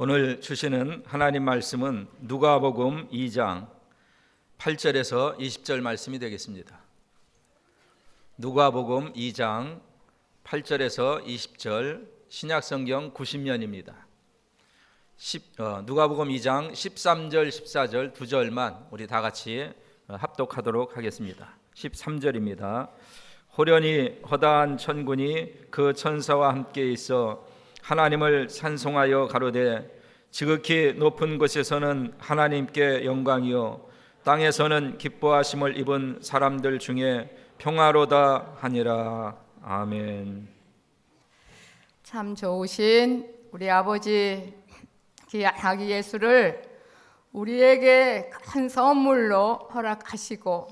오늘 주시는 하나님 말씀은 누가복음 2장 8절에서 20절 말씀이 되겠습니다. 누가복음 2장 8절에서 20절 신약성경 90년입니다. 10, 어, 누가복음 2장 13절 14절 두 절만 우리 다 같이 어, 합독하도록 하겠습니다. 13절입니다. 호련히 허다한 천군이 그 천사와 함께 있어 하나님을 찬송하여 가로되 지극히 높은 곳에서는 하나님께 영광이요 땅에서는 기뻐하심을 입은 사람들 중에 평화로다 하니라 아멘. 참 좋으신 우리 아버지 아기 예수를 우리에게 큰 선물로 허락하시고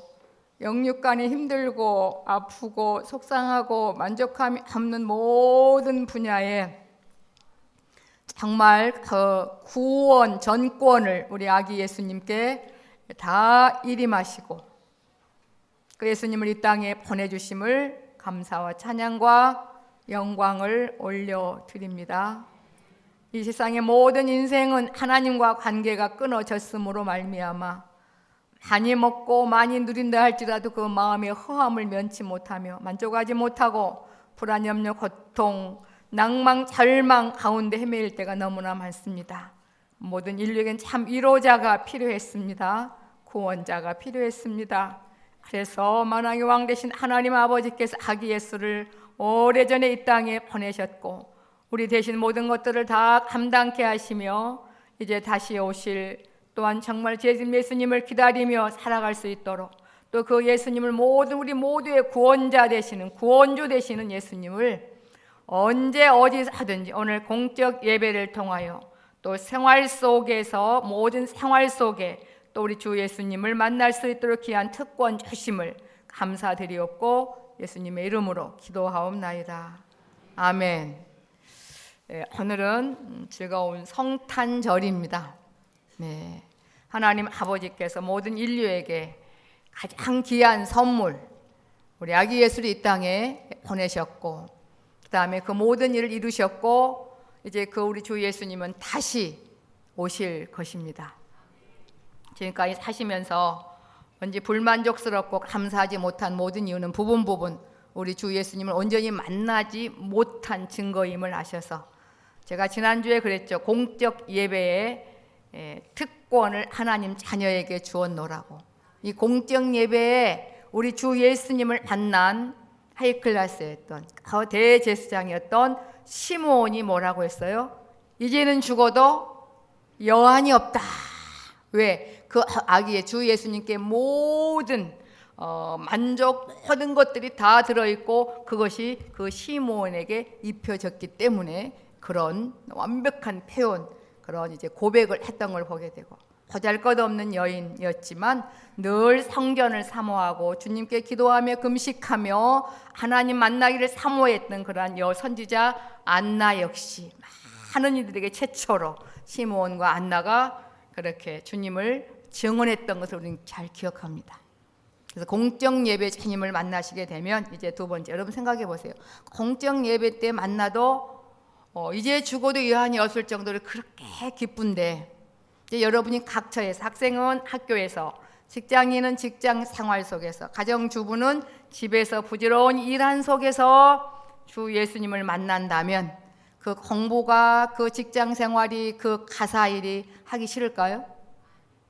영육간이 힘들고 아프고 속상하고 만족함이 없는 모든 분야에 정말 그 구원 전권을 우리 아기 예수님께 다 일임하시고 그 예수님을 이 땅에 보내주심을 감사와 찬양과 영광을 올려드립니다. 이 세상의 모든 인생은 하나님과 관계가 끊어졌으므로 말미암아 많이 먹고 많이 누린다 할지라도 그 마음의 허함을 면치 못하며 만족하지 못하고 불안, 염려, 고통, 낭망, 절망 가운데 헤매일 때가 너무나 많습니다. 모든 인류에겐 참 위로자가 필요했습니다. 구원자가 필요했습니다. 그래서 만왕의 왕 되신 하나님 아버지께서 아기 예수를 오래전에 이 땅에 보내셨고 우리 대신 모든 것들을 다 감당케 하시며 이제 다시 오실 또한 정말 제주 예수님을 기다리며 살아갈 수 있도록 또 그 예수님을 모두 우리 모두의 구원자 되시는 구원주 되시는 예수님을 언제 어디서 하든지 오늘 공적 예배를 통하여 또 생활 속에서 모든 생활 속에 또 우리 주 예수님을 만날 수 있도록 귀한 특권 주심을 감사드리옵고 예수님의 이름으로 기도하옵나이다. 아멘. 네, 오늘은 즐거운 성탄절입니다. 네, 하나님 아버지께서 모든 인류에게 가장 귀한 선물, 우리 아기 예수를 이 땅에 보내셨고, 그 다음에 그 모든 일을 이루셨고, 이제 그 우리 주 예수님은 다시 오실 것입니다. 지금까지 사시면서 언제 불만족스럽고 감사하지 못한 모든 이유는 부분 부분 우리 주 예수님을 온전히 만나지 못한 증거임을 아셔서 제가 지난주에 그랬죠. 공적 예배에 특권을 하나님 자녀에게 주었노라고. 이 공적 예배에 우리 주 예수님을 만난 하이클라스였던 그 대제사장이었던 시므온이 뭐라고 했어요? 이제는 죽어도 여한이 없다. 왜? 그 아기의 주 예수님께 모든 어, 만족 모든 것들이 다 들어있고 그것이 그 시몬에게 입혀졌기 때문에 그런 완벽한 표현 그런 이제 고백을 했던 걸 보게 되고 보잘것없는 여인이었지만 늘 성전을 사모하고 주님께 기도하며 금식하며 하나님 만나기를 사모했던 그러한 여 선지자 안나 역시 많은 이들에게 최초로 시므온과 안나가 그렇게 주님을 증언했던 것을 우리는 잘 기억합니다. 그래서 공적 예배 주님을 만나시게 되면 이제 두 번째 여러분 생각해 보세요. 공적 예배 때 만나도 어, 이제 죽어도 여한이 없을 정도로 그렇게 기쁜데 이제 여러분이 각처에서 학생은 학교에서 직장인은 직장 생활 속에서 가정주부는 집에서 부지런히 일한 속에서 주 예수님을 만난다면 그 공부가 그 직장 생활이 그 가사 일이 하기 싫을까요?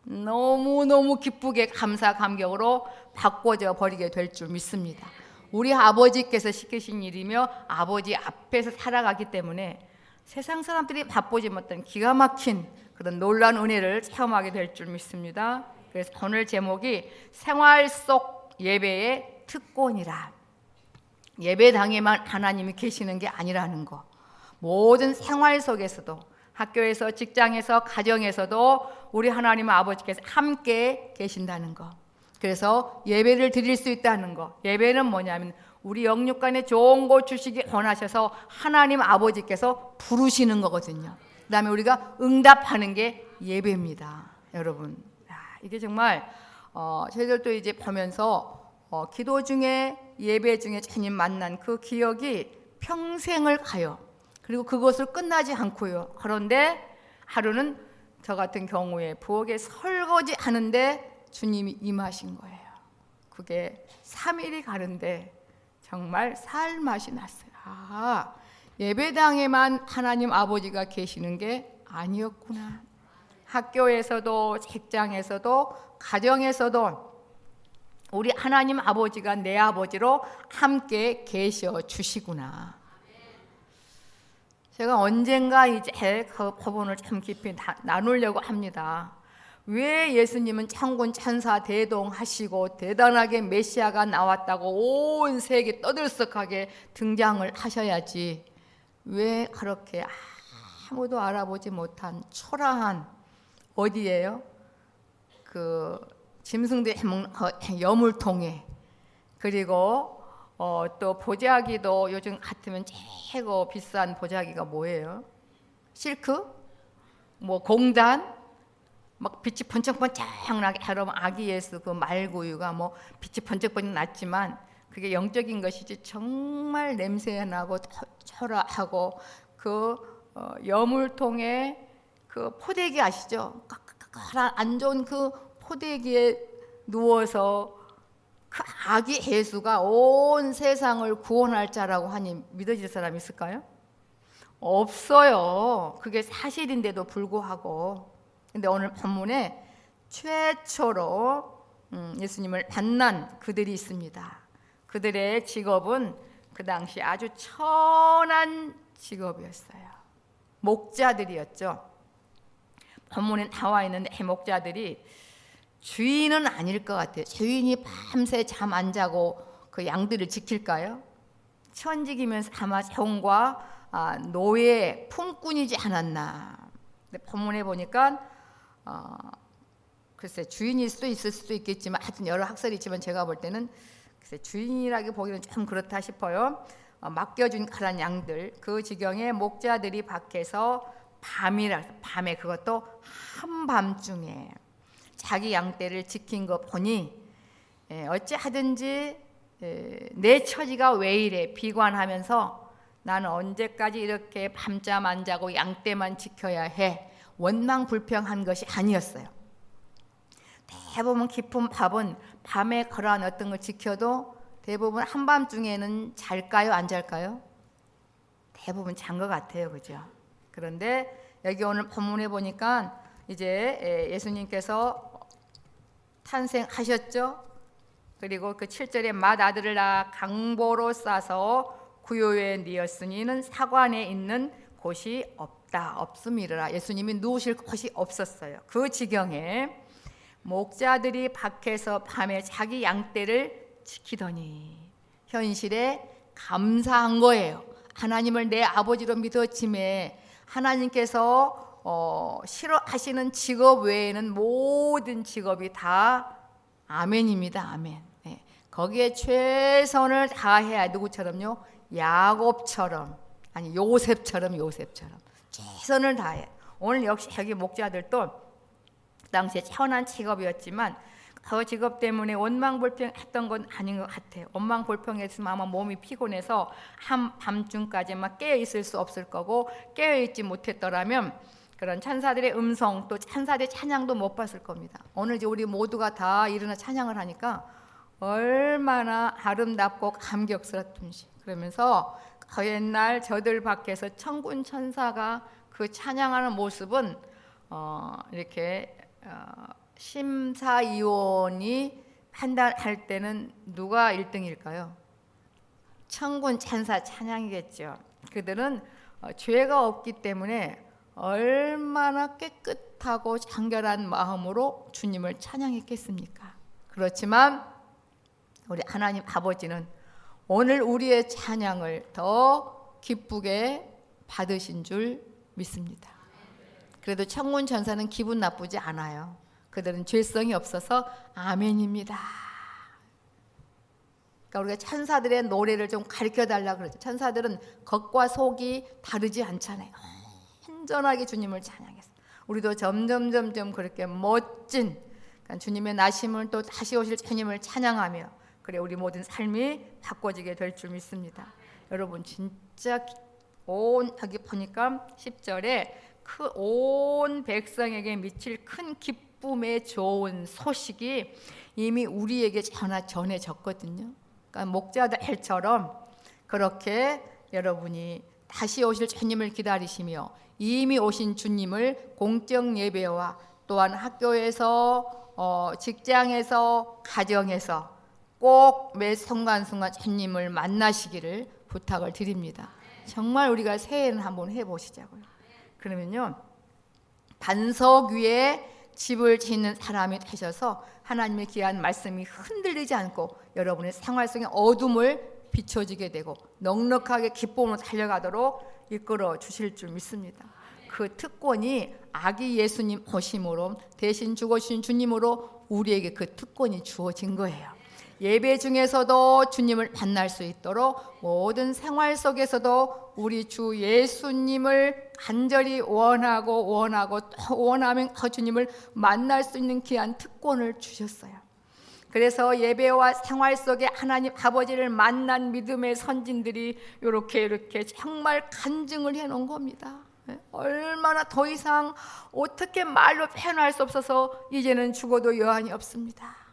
너무너무 기쁘게 감사 감격으로 바꿔져 버리게 될 줄 믿습니다. 우리 아버지께서 시키신 일이며 아버지 앞에서 살아가기 때문에 세상 사람들이 바쁘지 못한 기가 막힌 그런 놀란 은혜를 체험하게 될 줄 믿습니다. 그래서 오늘 제목이 생활 속 예배의 특권이라. 예배당에만 하나님이 계시는 게 아니라는 거. 모든 생활 속에서도 학교에서 직장에서 가정에서도 우리 하나님 아버지께서 함께 계신다는 거. 그래서 예배를 드릴 수 있다는 거. 예배는 뭐냐면 우리 영육 간에 좋은 곳 주시기 원하셔서 하나님 아버지께서 부르시는 거거든요. 그다음에 우리가 응답하는 게 예배입니다, 여러분. 이게 정말 어, 저희들도 이제 보면서 어, 기도 중에 예배 중에 주님 만난 그 기억이 평생을 가요. 그리고 그것을 끝나지 않고요. 그런데 하루는 저 같은 경우에 부엌에 설거지 하는데 주님이 임하신 거예요. 그게 3일이 가는데 정말 살 맛이 났어요. 아, 예배당에만 하나님 아버지가 계시는 게 아니었구나. 학교에서도 직장에서도 가정에서도 우리 하나님 아버지가 내 아버지로 함께 계셔 주시구나. 제가 언젠가 이제 그 법원을 참 깊이 나- 나누려고 합니다. 왜 예수님은 천군 천사 대동하시고 대단하게 메시아가 나왔다고 온 세계 떠들썩하게 등장을 하셔야지 왜 그렇게 아무도 알아보지 못한 초라한 어디예요? 그 짐승들 해먹는 어, 여물통에 그리고 어, 또 보자기도 요즘 같으면 최고 비싼 보자기가 뭐예요? 실크? 뭐 공단? 막 빛이 번쩍번쩍 나게 여러분 아기 예수 그 말구유가 뭐 빛이 번쩍번쩍 났지만 그게 영적인 것이지 정말 냄새 나고 터- 초라하고 그 어, 여물통에 그 포대기 아시죠? 안 좋은 그 포대기에 누워서 그 아기 예수가 온 세상을 구원할 자라고 하니 믿어질 사람 있을까요? 없어요. 그게 사실인데도 불구하고. 근데 오늘 본문에 최초로 음, 예수님을 만난 그들이 있습니다. 그들의 직업은 그 당시 아주 천한 직업이었어요. 목자들이었죠. 본문에 나와 있는데 이 목자들이 주인은 아닐 것 같아요. 주인이 밤새 잠 안 자고 그 양들을 지킬까요? 천직이면서 아마 형과 아, 노예 품꾼이지 않았나. 근데 본문에 보니까 어, 글쎄 주인일 수도 있을 수도 있겠지만 하여튼 여러 학설이 있지만 제가 볼 때는 글쎄 주인이라기 보기는 좀 그렇다 싶어요. 어, 맡겨준 그런 양들 그 지경에 목자들이 밖에서 밤이라 밤에 그것도 한밤중에 자기 양떼를 지킨 거 보니 예, 어찌하든지 예, 내 처지가 왜 이래 비관하면서 나는 언제까지 이렇게 밤잠 안 자고 양떼만 지켜야 해 원망 불평한 것이 아니었어요. 대부분 깊은 밥은 밤에 그러한 어떤 걸 지켜도 대부분 한밤중에는 잘까요 안 잘까요? 대부분 잔 것 같아요, 그죠? 그런데 여기 오늘 본문에 보니까 이제 예, 예수님께서 탄생하셨죠. 그리고 그 7절에 맏 아들을 낳아 강보로 싸서 구요에 뉘었으니 이는 사관에 있는 곳이 없 다 없음이라 예수님이 누우실 곳이 없었어요. 그 지경에 목자들이 밖에서 밤에 자기 양떼를 지키더니 현실에 감사한 거예요. 하나님을 내 아버지로 믿었지매 하나님께서 어, 싫어하시는 직업 외에는 모든 직업이 다 아멘입니다. 아멘. 네. 거기에 최선을 다해야 누구처럼요? 야곱처럼 아니 요셉처럼 요셉처럼 최선을 다해. 오늘 역시 여기 목자들도 그 당시에 천한 직업이었지만 그 직업 때문에 원망불평했던 건 아닌 것 같아요. 원망불평했으면 아마 몸이 피곤해서 한 밤중까지만 깨어 있을 수 없을 거고 깨어 있지 못했더라면 그런 찬사들의 음성 또 찬사들의 찬양도 못 봤을 겁니다. 오늘 이제 우리 모두가 다 일어나 찬양을 하니까 얼마나 아름답고 감격스럽든지 그러면서 그 옛날 저들 밖에서 천군 천사가 그 찬양하는 모습은 어, 이렇게 어, 심사위원이 판단할 때는 누가 1등일까요? 천군 찬사 찬양이겠죠. 그들은 어, 죄가 없기 때문에 얼마나 깨끗하고 정결한 마음으로 주님을 찬양했겠습니까? 그렇지만 우리 하나님 아버지는 오늘 우리의 찬양을 더 기쁘게 받으신 줄 믿습니다. 그래도 천군 천사는 기분 나쁘지 않아요. 그들은 죄성이 없어서 아멘입니다. 그러니까 우리가 천사들의 노래를 좀 가르쳐 달라 그러죠. 천사들은 겉과 속이 다르지 않잖아요. 온전하게 주님을 찬양했어. 우리도 점점 점점 그렇게 멋진 그러니까 주님의 나심을 또 다시 오실 주님을 찬양하며 그래 우리 모든 삶이 바꿔지게 될 줄 믿습니다. 여러분 진짜 온 여기 보니까 10절에 그 온 백성에게 미칠 큰 기쁨의 좋은 소식이 이미 우리에게 전하 전해졌거든요. 그러니까 목자들처럼 그렇게 여러분이 다시 오실 주님을 기다리시며 이미 오신 주님을 공적 예배와 또한 학교에서 어, 직장에서 가정에서 꼭 매 순간순간 주님을 만나시기를 부탁을 드립니다. 정말 우리가 새해는 한번 해보시자고요. 그러면요 반석 위에 집을 짓는 사람이 되셔서 하나님의 귀한 말씀이 흔들리지 않고 여러분의 생활 속의 어둠을 비춰지게 되고 넉넉하게 기쁨으로 달려가도록 이끌어 주실 줄 믿습니다. 그 특권이 아기 예수님 오심으로 대신 죽으신 주님으로 우리에게 그 특권이 주어진 거예요. 예배 중에서도 주님을 만날 수 있도록 모든 생활 속에서도 우리 주 예수님을 간절히 원하고 원하고 또 원하면 그 주님을 만날 수 있는 귀한 특권을 주셨어요. 그래서 예배와 생활 속에 하나님 아버지를 만난 믿음의 선진들이 이렇게 이렇게 정말 간증을 해놓은 겁니다. 예? 얼마나 더 이상 어떻게 말로 표현할 수 없어서 이제는 죽어도 여한이 없습니다.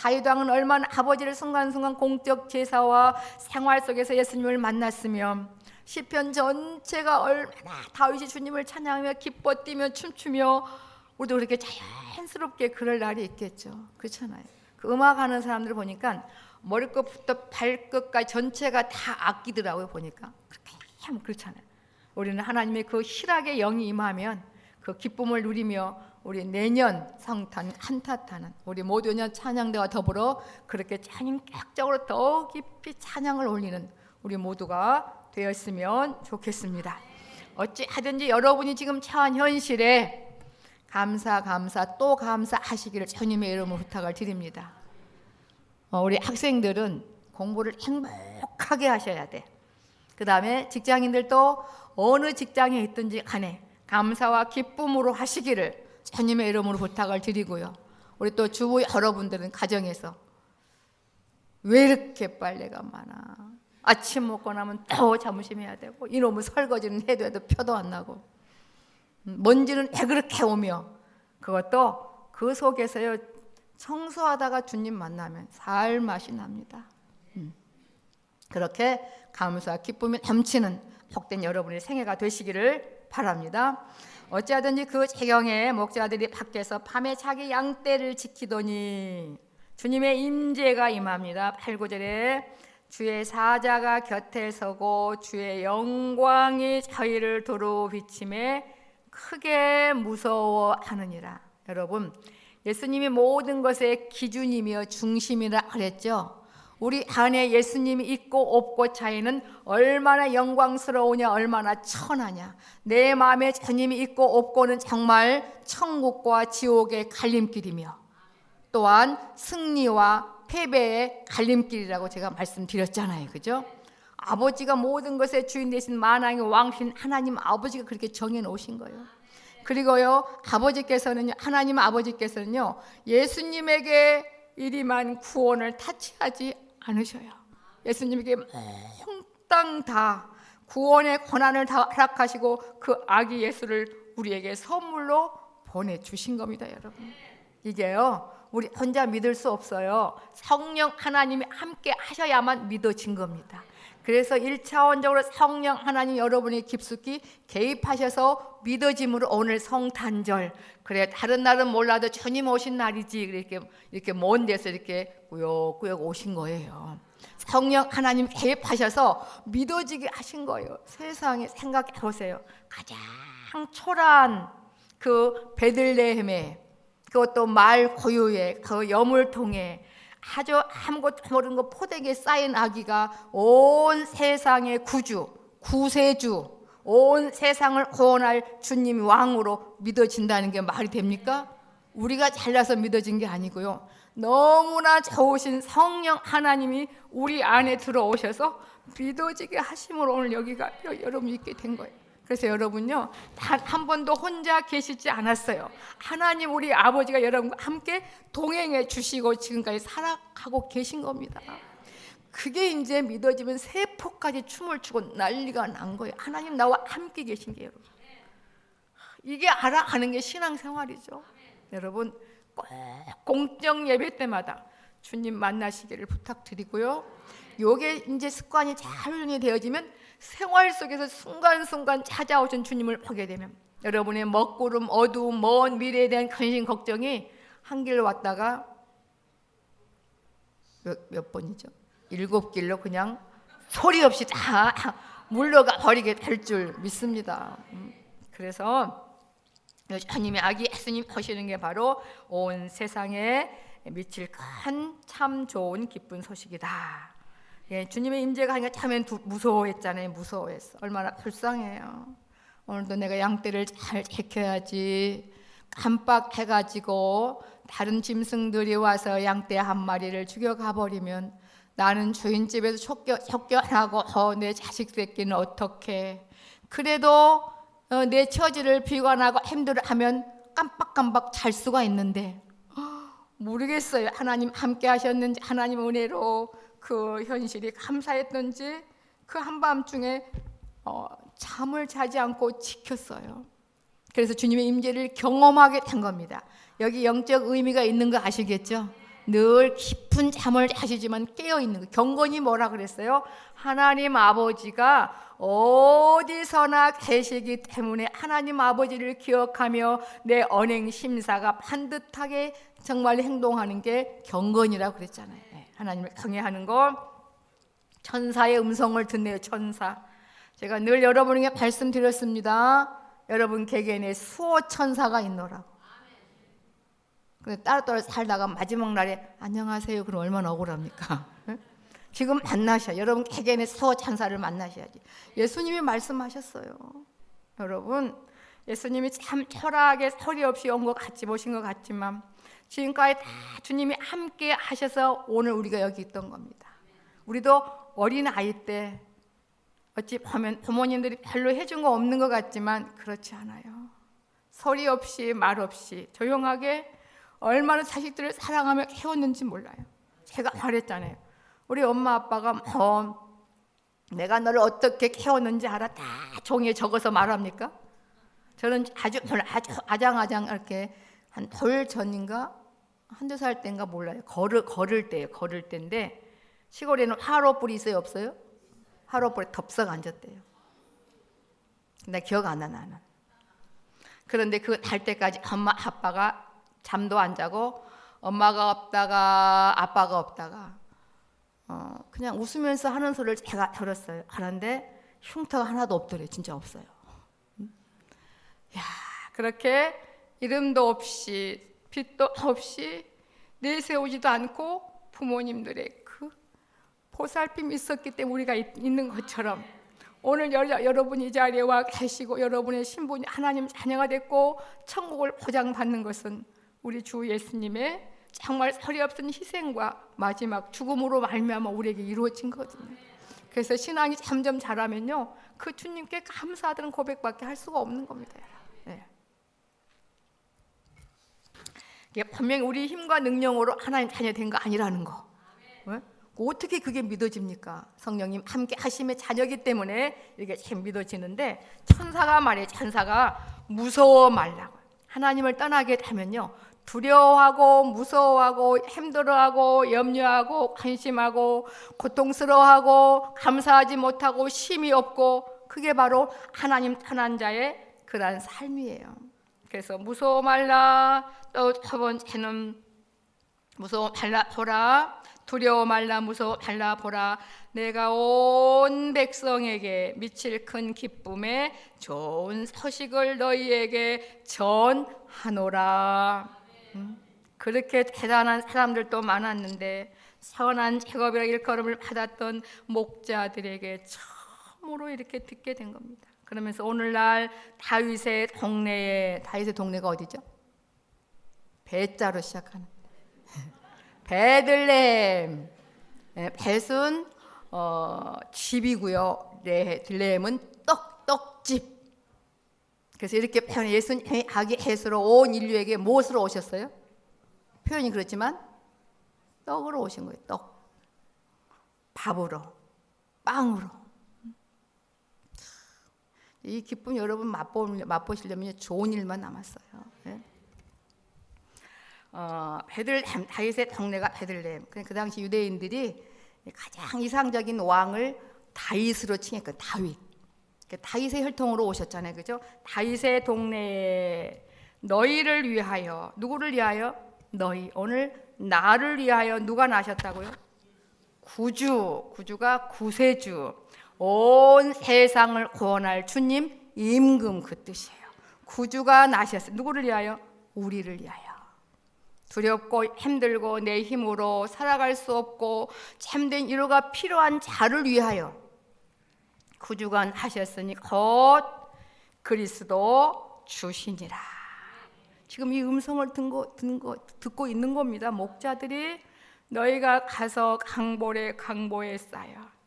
다윗 왕은 얼마나 아버지를 순간순간 공적 제사와 생활 속에서 예수님을 만났으며 시편 전체가 얼마나 다윗이 주님을 찬양하며 기뻐 뛰며 춤추며 우리도 그렇게 자연스럽게 그럴 날이 있겠죠. 그렇잖아요. 그 음악하는 사람들 보니까 머리끝부터 발끝까지 전체가 다 악기더라고요 보니까 그렇게 참 그렇잖아요. 우리는 하나님의 그 희락의 영이 임하면 그 기쁨을 누리며 우리 내년 성탄 한타타는 우리 모두년 찬양대와 더불어 그렇게 찬양적으로 더 깊이 찬양을 올리는 우리 모두가 되었으면 좋겠습니다. 어찌하든지 여러분이 지금 처한 현실에 감사 감사 또 감사하시기를 주님의 이름으로 부탁을 드립니다. 어, 우리 학생들은 공부를 행복하게 하셔야 돼. 그 다음에 직장인들도 어느 직장에 있든지 간에 감사와 기쁨으로 하시기를 주님의 이름으로 부탁을 드리고요. 우리 또 주부 여러분들은 가정에서 왜 이렇게 빨래가 많아? 아침 먹고 나면 또 자무심해야 되고 이놈의 설거지는 해도 해도 표도 안 나고 먼지는 왜 그렇게 오며 그것도 그 속에서요 청소하다가 주님 만나면 살 맛이 납니다. 음. 그렇게 감사와 기쁨이 넘치는 복된 여러분의 생애가 되시기를 바랍니다. 어찌하든지 그 재경에 목자들이 밖에서 밤에 자기 양떼를 지키더니 주님의 임재가 임합니다. 8, 9절에 주의 사자가 곁에 서고 주의 영광이 저희를 도로 비침에 크게 무서워하느니라. 여러분, 예수님이 모든 것의 기준이며 중심이라 그랬죠. 우리 안에 예수님이 있고 없고 차이는 얼마나 영광스러우냐 얼마나 천하냐. 내 마음에 주님이 있고 없고는 정말 천국과 지옥의 갈림길이며 또한 승리와 패배의 갈림길이라고 제가 말씀드렸잖아요. 그죠? 아버지가 모든 것의 주인 되신 만왕의 왕신 하나님 아버지가 그렇게 정해 놓으신 거예요. 그리고요 아버지께서는요 하나님 아버지께서는요 예수님에게 이리만 구원을 타치하지 않으셔요. 예수님에게 몽땅 다 구원의 권한을 다 허락하시고 그 아기 예수를 우리에게 선물로 보내주신 겁니다, 여러분. 이게요, 우리 혼자 믿을 수 없어요. 성령 하나님이 함께 하셔야만 믿어진 겁니다. 그래서 1차원적으로 성령 하나님 여러분이 깊숙이 개입하셔서 믿어짐으로 오늘 성탄절 그래 다른 날은 몰라도 주님 오신 날이지 이렇게 이렇게 먼 데서 이렇게 꾸역꾸역 오신 거예요. 성령 하나님 개입하셔서 믿어지게 하신 거예요. 세상에 생각해 보세요. 가장 초라한 그 베들레헴에 그것도 말 고유에 그 여물통에 아주 아무것도 모르는 거 포대기에 쌓인 아기가 온 세상의 구주, 구세주, 온 세상을 구원할 주님이 왕으로 믿어진다는 게 말이 됩니까? 우리가 잘나서 믿어진 게 아니고요. 너무나 좋으신 성령 하나님이 우리 안에 들어오셔서 믿어지게 하심으로 오늘 여기가 여러분 있게 된 거예요. 그래서 여러분요 단 한 번도 혼자 계시지 않았어요. 하나님 우리 아버지가 여러분과 함께 동행해 주시고 지금까지 살아가고 계신 겁니다. 그게 이제 믿어지면 세포까지 춤을 추고 난리가 난 거예요. 하나님 나와 함께 계신 게 여러분. 이게 알아가는 게 신앙생활이죠. 여러분 꼭 공적 예배 때마다 주님 만나시기를 부탁드리고요. 요게 이제 습관이 잘 훈련이 되어지면 생활 속에서 순간순간 찾아오신 주님을 보게 되면 여러분의 먹구름, 어두움, 먼 미래에 대한 근심 걱정이 한 길로 왔다가 몇, 몇 번이죠? 일곱 길로 그냥 소리 없이 다 물러가 버리게 될 줄 믿습니다. 음, 그래서 주님의 아기 예수님 보시는 게 바로 온 세상에 미칠 큰 참 좋은 기쁜 소식이다. 예, 주님의 임재가 하니까 참 두- 무서워했잖아요. 무서워했어. 얼마나 불쌍해요. 오늘도 내가 양떼를 잘 지켜야지. 깜빡해가지고 다른 짐승들이 와서 양떼 한 마리를 죽여가 버리면 나는 주인 집에서 쫓겨, 쫓겨나고 어, 내 자식 새끼는 어떻게? 그래도 어, 내 처지를 비관하고 힘들어하면 깜빡깜빡 잘 수가 있는데 모르겠어요. 하나님 함께 하셨는지 하나님 은혜로 그 현실이 감사했던지 그 한밤중에 어, 잠을 자지 않고 지켰어요. 그래서 주님의 임재를 경험하게 된 겁니다. 여기 영적 의미가 있는 거 아시겠죠? 늘 깊은 잠을 자시지만 깨어 있는 거. 경건이 뭐라 그랬어요? 하나님 아버지가 어디서나 계시기 때문에 하나님 아버지를 기억하며 내 언행 심사가 반듯하게 정말 행동하는 게 경건이라고 그랬잖아요. 네, 하나님을 경외하는 거 천사의 음성을 듣네요. 천사. 제가 늘 여러분에게 말씀드렸습니다. 여러분 개개인의 수호 천사가 있노라고. 근데 따로따로 살다가 마지막 날에 안녕하세요. 그럼 얼마나 억울합니까? 응? 지금 만나셔. 여러분 개개인의 수호 천사를 만나셔야지. 예수님이 말씀하셨어요. 여러분 예수님이 참 초라하게 소리 없이 온 것 같지 보신 것 같지만 지금까지 다 주님이 함께 하셔서 오늘 우리가 여기 있던 겁니다. 우리도 어린 아이 때 어찌 보면 부모님들이 별로 해준 거 없는 것 같지만 그렇지 않아요. 소리 없이 말 없이 조용하게 얼마나 자식들을 사랑하며 키웠는지 몰라요. 제가 말했잖아요. 우리 엄마 아빠가 뭐 내가 너를 어떻게 키웠는지 알아 다 종이에 적어서 말합니까? 저는 아주 아장아장 이렇게 한 돌 전인가 한두 살 때인가 몰라요. 걸을 걸을 때예요. 걸을 때인데 시골에는 화로불이 있어요, 없어요? 화로불에 덥석 앉았대요. 나 기억 안 나, 나는. 그런데 그 달 때까지 엄마, 아빠가 잠도 안 자고 엄마가 없다가 아빠가 없다가 어, 그냥 웃으면서 하는 소리를 제가 들었어요. 하는데 흉터가 하나도 없더래요. 진짜 없어요. 음? 야, 그렇게 이름도 없이 빛도 없이 내세우지도 않고 부모님들의 그 보살핌이 있었기 때문에 우리가 있- 있는 것처럼 오늘 여, 여러분 이 자리에 와 계시고 여러분의 신분이 하나님 자녀가 됐고 천국을 보장받는 것은 우리 주 예수님의 정말 서리 없은 희생과 마지막 죽음으로 말미암아 우리에게 이루어진 거거든요. 그래서 신앙이 점점 자라면요 그 주님께 감사하다는 고백밖에 할 수가 없는 겁니다. 네. 이게 분명히 우리 힘과 능력으로 하나님 자녀 된 거 아니라는 거. 네? 어떻게 그게 믿어집니까? 성령님 함께 하심의 자녀기 때문에 이게 참 믿어지는데 천사가 말해 천사가 무서워 말라고. 하나님을 떠나게 되면요. 두려워하고 무서워하고 힘들어하고 염려하고 관심하고 고통스러워하고 감사하지 못하고 힘이 없고 그게 바로 하나님 떠난 자의 그러한 삶이에요. 그래서 무서워 말라 또첫 번째는 무서워 말라 보라 두려워 말라 무서워 말라 보라. 내가 온 백성에게 미칠 큰 기쁨에 좋은 소식을 너희에게 전하노라. 음, 그렇게 대단한 사람들도 많았는데 선한 직업이라 일컬음을 받았던 목자들에게 처음으로 이렇게 듣게 된 겁니다. 그러면서 오늘날 다윗의 동네에 다윗의 동네가 어디죠? 배자로 시작하는 베들레헴. 예, 벳은 어, 집이고요. 네, 들레헴은 떡 떡집. 그래서 이렇게 표현 예수님이 아기 예수로 온 인류에게 무엇으로 오셨어요? 표현이 그렇지만 떡으로 오신 거예요. 떡. 밥으로, 빵으로. 이 기쁨 여러분 맛보, 맛보시려면 좋은 일만 남았어요. 예? 어, 베들레헴 다윗의 동네가 베들레헴. 그, 그 당시 유대인들이 가장 이상적인 왕을 다윗으로 칭했거든. 다윗. 그 다윗의 혈통으로 오셨잖아요, 그죠? 다윗의 동네에 너희를 위하여 누구를 위하여? 너희 오늘 나를 위하여 누가 나셨다고요? 구주, 구주가 구세주, 온 세상을 구원할 주님 임금 그 뜻이에요. 구주가 나셨어요. 누구를 위하여? 우리를 위하여. 두렵고 힘들고 내 힘으로 살아갈 수 없고 참된 위로가 필요한 자를 위하여 구주가 하셨으니 곧 그리스도 주시니라. 지금 이 음성을 듣고, 듣고, 듣고 있는 겁니다. 목자들이 너희가 가서 강보래 강보에 쌓여.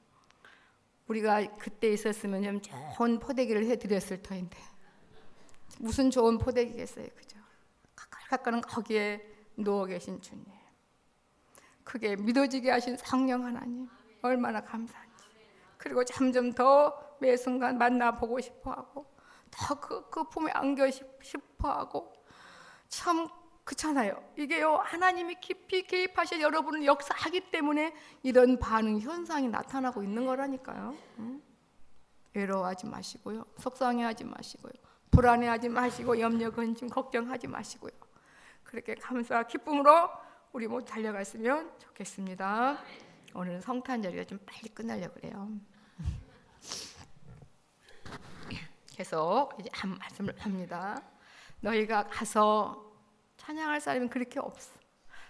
우리가 그때 있었으면 좀 좋은 포대기를 해드렸을 터인데 무슨 좋은 포대기겠어요, 그죠? 가까는 거기에 누워 계신 주님, 크게 믿어지게 하신 성령 하나님 얼마나 감사한지. 그리고 점점 더 매 순간 만나 보고 싶어하고 더 그 그 품에 안겨 싶어하고 참 그렇잖아요. 이게요 하나님이 깊이 개입하셔 여러분을 역사하기 때문에 이런 반응 현상이 나타나고 있는 거라니까요. 응? 외로워하지 마시고요, 속상해하지 마시고요, 불안해하지 마시고 염려 근심 걱정하지 마시고요. 그렇게 감사와 기쁨으로 우리 모두 달려갔으면 좋겠습니다. 오늘은 성탄절이라 좀 빨리 끝나려고 그래요. 계속 이제 한 말씀을 합니다. 너희가 가서 찬양할 사람이 그렇게 없어.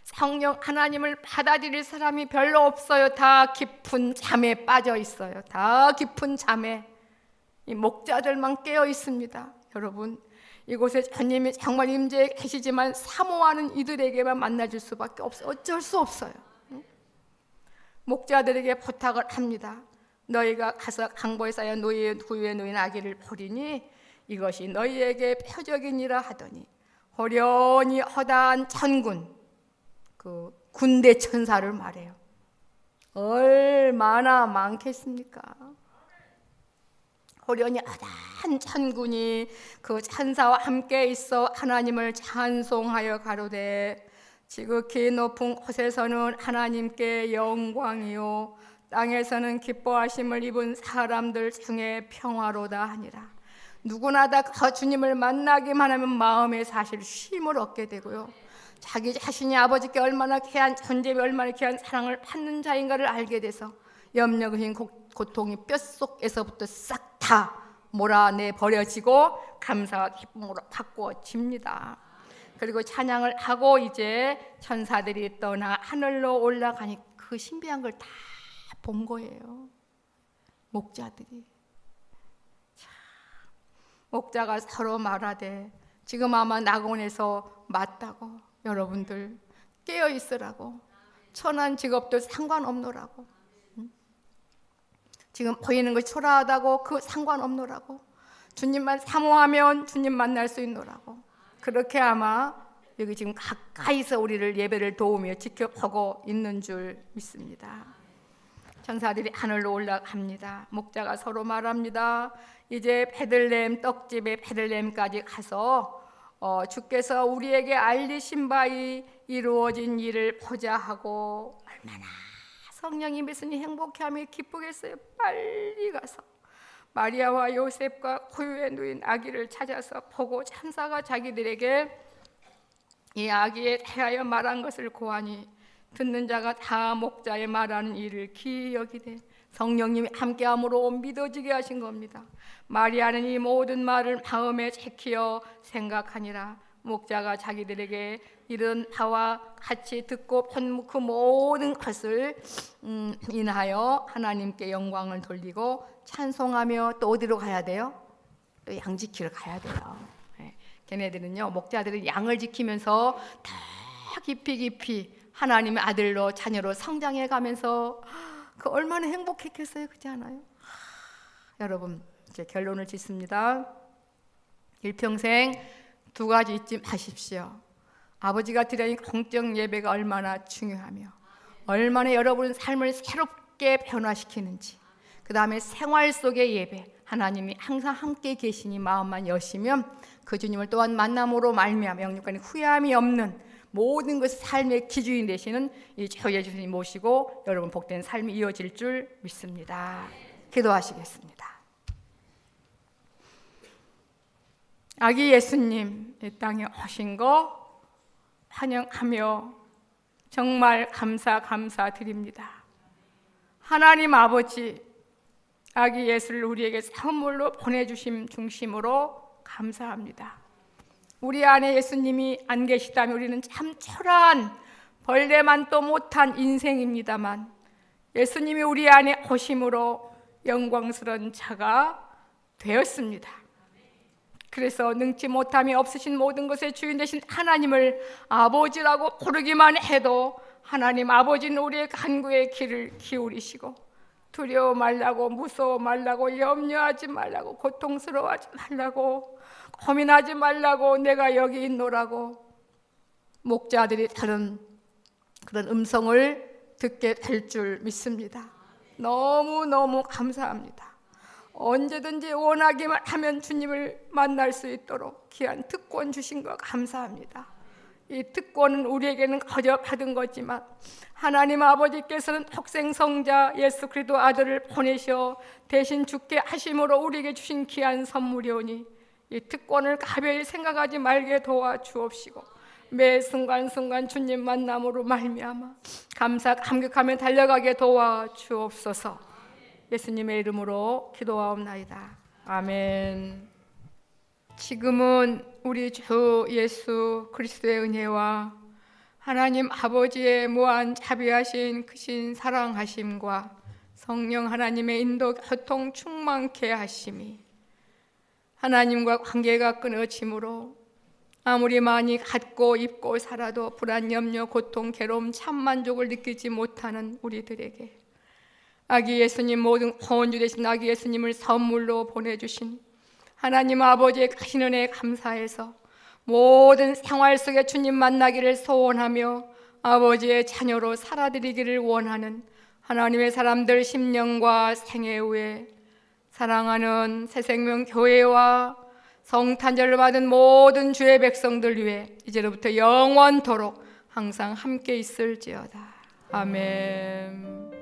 성령 하나님을 받아들일 사람이 별로 없어요. 다 깊은 잠에 빠져 있어요. 다 깊은 잠에 이 목자들만 깨어 있습니다. 여러분 이곳에 주님이 정말 임재해 계시지만 사모하는 이들에게만 만나줄 수밖에 없어. 어쩔 수 없어요. 응? 목자들에게 부탁을 합니다. 너희가 가서 강보에 쌓여 노예 후에 놓인 아기를 보리니 이것이 너희에게 표적이니라 하더니 호련히 허다한 천군 그 군대 천사를 말해요. 얼마나 많겠습니까? 호련히 허다한 천군이 그 천사와 함께 있어 하나님을 찬송하여 가로되 지극히 높은 곳에서는 하나님께 영광이요 땅에서는 기뻐하심을 입은 사람들 중에 평화로다 하니라. 누구나 다그 주님을 만나기만 하면 마음에 사실 쉼을 얻게 되고요. 자기 자신이 아버지께 얼마나 귀한 존재에 얼마나 귀한 사랑을 받는 자인가를 알게 돼서 염려 근심 고통이 뼛속에서부터 싹 다 몰아내 버려지고 감사와 기쁨으로 바꾸어집니다. 그리고 찬양을 하고 이제 천사들이 떠나 하늘로 올라가니 그 신비한 걸 다 본 거예요. 목자들이. 참, 목자가 서로 말하되 지금 아마 낙원에서 맞다고 여러분들 깨어 있으라고 천한 직업도 상관없노라고 응? 지금 보이는 것이 초라하다고 그 상관없노라고 주님만 사모하면 주님 만날 수 있노라고 그렇게 아마 여기 지금 가까이서 우리를 예배를 도우며 지켜보고 있는 줄 믿습니다. 천사들이 하늘로 올라갑니다. 목자가 서로 말합니다. 이제 베들레헴 떡집에 베들레헴까지 가서 어, 주께서 우리에게 알리신 바이 이루어진 일을 보자 하고 얼마나 성령이 믿으니 행복해하며 기쁘겠어요. 빨리 가서 마리아와 요셉과 고유에 누인 아기를 찾아서 보고 천사가 자기들에게 이 아기에 대하여 말한 것을 고하니 듣는 자가 다 목자의 말하는 일을 기여기되 성령님이 함께함으로 믿어지게 하신 겁니다. 마리아는 이 모든 말을 마음에 새키어 생각하니라. 목자가 자기들에게 이런 바와 같이 듣고 본그 모든 것을 음, 인하여 하나님께 영광을 돌리고 찬송하며 또 어디로 가야 돼요? 또 양 지키러 가야 돼요. 네. 걔네들은요 목자들은 양을 지키면서 더 깊이 깊이 하나님의 아들로 자녀로 성장해 가면서 그 얼마나 행복했겠어요, 그렇지 않아요? 여러분 이제 결론을 짓습니다. 일평생 두 가지 잊지 마십시오. 아버지가 드리는 공적 예배가 얼마나 중요하며 얼마나 여러분 삶을 새롭게 변화시키는지 그 다음에 생활 속의 예배 하나님이 항상 함께 계시니 마음만 여시면 그 주님을 또한 만남으로 말미암아 영육간에 후회함이 없는 모든 것 삶의 기준이 되시는 이주 예수님 모시고 여러분 복된 삶이 이어질 줄 믿습니다. 기도하시겠습니다. 아기 예수님 이 땅에 오신 거 환영하며 정말 감사 감사드립니다. 하나님 아버지 아기 예수를 우리에게 선물로 보내주심 중심으로 감사합니다. 우리 안에 예수님이 안 계시다면 우리는 참 초라한 벌레만도 못한 인생입니다만 예수님이 우리 안에 오심으로 영광스러운 자가 되었습니다. 그래서 능치 못함이 없으신 모든 것의 주인 되신 하나님을 아버지라고 부르기만 해도 하나님 아버지는 우리의 간구의 귀를 기울이시고 두려워 말라고 무서워 말라고 염려하지 말라고 고통스러워하지 말라고 고민하지 말라고 내가 여기 있노라고 목자들이 다른 그런 음성을 듣게 될 줄 믿습니다. 너무 너무 감사합니다. 언제든지 원하기만 하면 주님을 만날 수 있도록 귀한 특권 주신 거 감사합니다. 이 특권은 우리에게는 거저 받은 거지만 하나님 아버지께서는 독생 성자 예수 그리스도 아들을 보내셔 대신 죽게 하심으로 우리에게 주신 귀한 선물이오니 이 특권을 가벼이 생각하지 말게 도와 주옵시고 매 순간순간 주님 만남으로 말미암아 감사 감격하며 달려가게 도와 주옵소서. 예수님의 이름으로 기도하옵나이다. 아멘. 지금은 우리 주 예수 그리스도의 은혜와 하나님 아버지의 무한 자비하신 크신 사랑하심과 성령 하나님의 인도 교통 충만케 하심이 하나님과 관계가 끊어짐으로 아무리 많이 갖고 입고 살아도 불안, 염려, 고통, 괴로움, 참 만족을 느끼지 못하는 우리들에게 아기 예수님 모든 구원주 되신 아기 예수님을 선물로 보내주신 하나님 아버지의 크신 은혜에 감사해서 모든 생활 속에 주님 만나기를 소원하며 아버지의 자녀로 살아드리기를 원하는 하나님의 사람들 심령과 생애 후에 사랑하는 새생명 교회와 성탄절을 받은 모든 주의 백성들 위해 이제로부터 영원토록 항상 함께 있을지어다. 아멘.